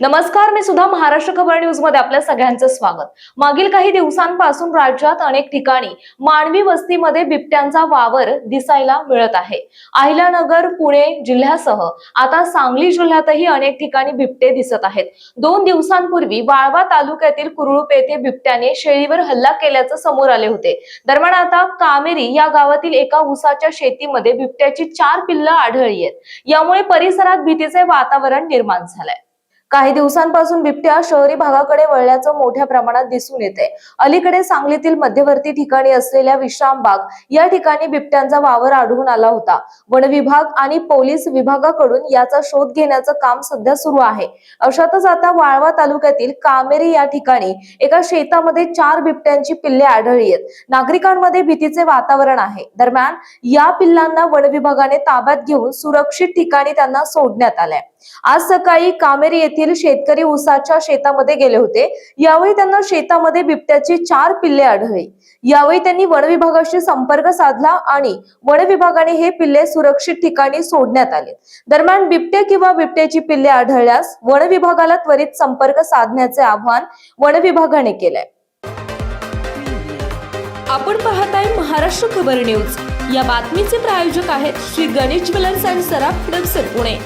नमस्कार मी सुद्धा महाराष्ट्र खबर न्यूजमध्ये आपल्या सगळ्यांचं स्वागत. मागील काही दिवसांपासून राज्यात अनेक ठिकाणी मानवी वस्तीमध्ये बिबट्यांचा वावर दिसायला मिळत आहे. अहिल्यानगर पुणे जिल्ह्यासह आता सांगली जिल्ह्यातही अनेक ठिकाणी बिबटे दिसत आहेत. दोन दिवसांपूर्वी वाळवा तालुक्यातील कुरळूप येथे बिबट्याने शेळीवर हल्ला केल्याचं समोर आले होते. दरम्यान आता कामेरी या गावातील एका उसाच्या शेतीमध्ये बिबट्याची चार पिल्लं आढळली आहेत. यामुळे परिसरात भीतीचे वातावरण निर्माण झालंय. काही दिवसांपासून बिबट्या शहरी भागाकडे वळल्याचं मोठ्या प्रमाणात दिसून येते अलीकडे सांगलीतील मध्यवर्ती ठिकाणी असलेल्या विश्रामबाग या ठिकाणी बिबट्यांचा वावर आढळून आला होता. वन विभाग आणि पोलीस विभागाकडून याचा शोध घेण्याचं काम सध्या सुरू आहे. अशातच आता वाळवा तालुक्यातील कामेरी या ठिकाणी एका शेतामध्ये चार बिबट्यांची पिल्ले आढळली आहेत. नागरिकांमध्ये भीतीचे वातावरण आहे. दरम्यान या पिल्लांना वन विभागाने ताब्यात घेऊन सुरक्षित ठिकाणी त्यांना सोडण्यात आलंय. आज सकाळी कामेरी येथील शेतकरी ऊसाच्या शेतामध्ये गेले होते. यावेळी त्यांना शेतामध्ये बिबट्याची चार पिल्ले आढळली. यावेळी त्यांनी वन विभागाशी संपर्क साधला आणि वन विभागाने हे पिल्ले सुरक्षित ठिकाणी सोडण्यात आले. दरम्यान बिबटे किंवा बिबट्याची पिल्ले आढळल्यास वन विभागाला त्वरित संपर्क साधण्याचे आवाहन वन विभागाने केलंय. आपण पाहताय महाराष्ट्र खबर न्यूज. या बातमीचे प्रायोजक आहेत श्री गणेश ज्वेलर्स अँड सराफ हडपसर पुणे.